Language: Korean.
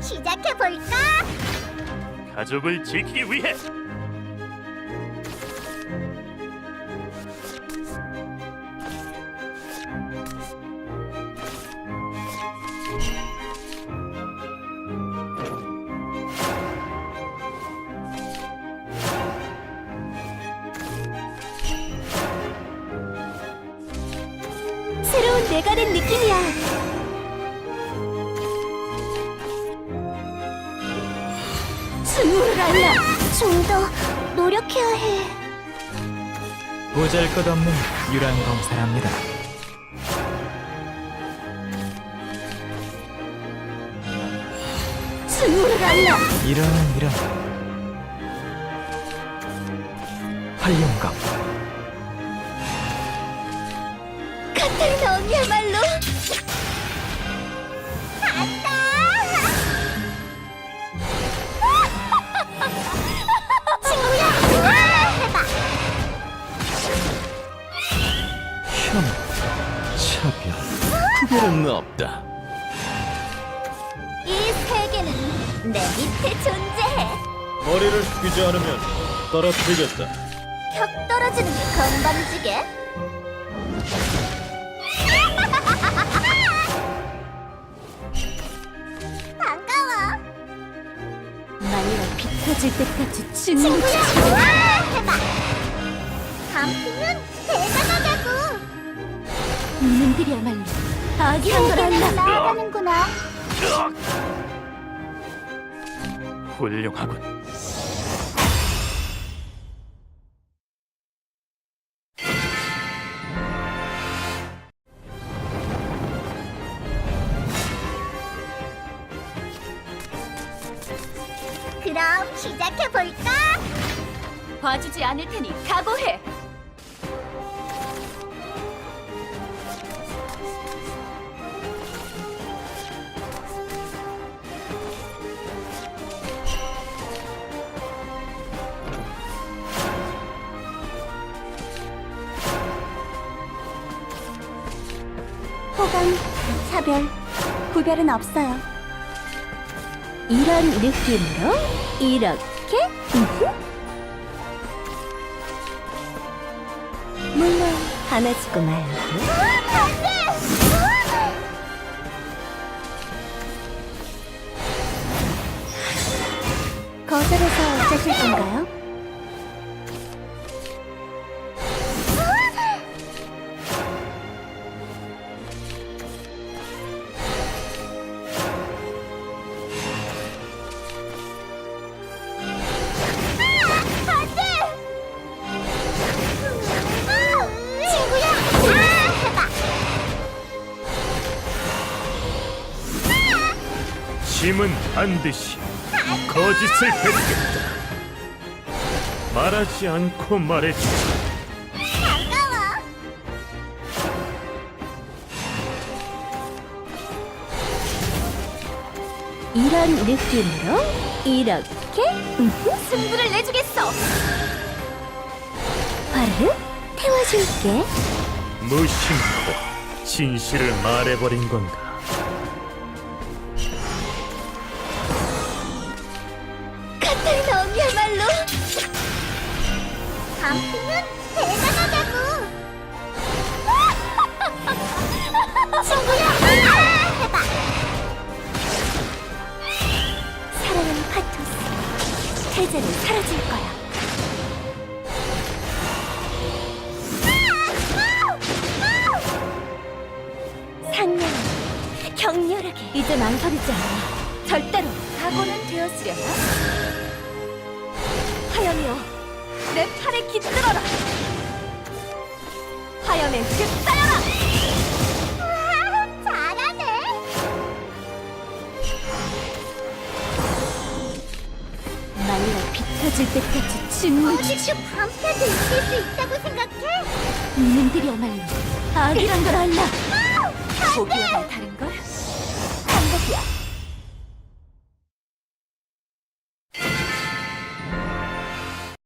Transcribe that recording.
시작해 볼까? 가족을 지키기 위해 새로운 내가 된 느낌이야. 좀 더 노력해야 해. 보잘것없는 유랑 검사랍니다. 알라. 이런 이런 활용감 카타리나 언니야말 구별은 없다. 이 세계는 내 밑에 존재해. 머리를 숙이지 않으면 떨어뜨리겠다. 벽 떨어지는 게 건방지게. 반가워. 마리가 비켜질 때까지 친구야, 우와! 해봐. 밤피면 대단하다고. 이놈들이야말로 나아가는구나. 훌륭하군. 그럼 시작해 볼까? 봐주지 않을 테니 각오해 호감, 차별, 구별은 없어요. 이런 느낌으로 이렇게 우후. 물론 하나 주고 말고 거절해서 어쩌실 건가요? 짐은 반드시 거짓을 뱉겠다. 말하지 않고 말해주지. 반가워! 이런 느낌으로 이렇게. 승부를 내주겠어 화를 태워줄게 무심코 진실을 말해버린 건가? 언니야말로. 밤피면 대단하다고. 친구야 아! 해봐. 사랑하는 파토스 해제는 사라질 거야. 이제 망설이지 않아. 절대로 각오는 되었으려나 화염이여 내 팔에 깃들어라. 화염에 휩싸여라. 우와, 잘하네. 만리가 비켜질 때까지 어디서 밤새도 이길 수 있다고 생각해? 이놈들이야말로 악이란 걸 알라. 아, 보기와는 다른 걸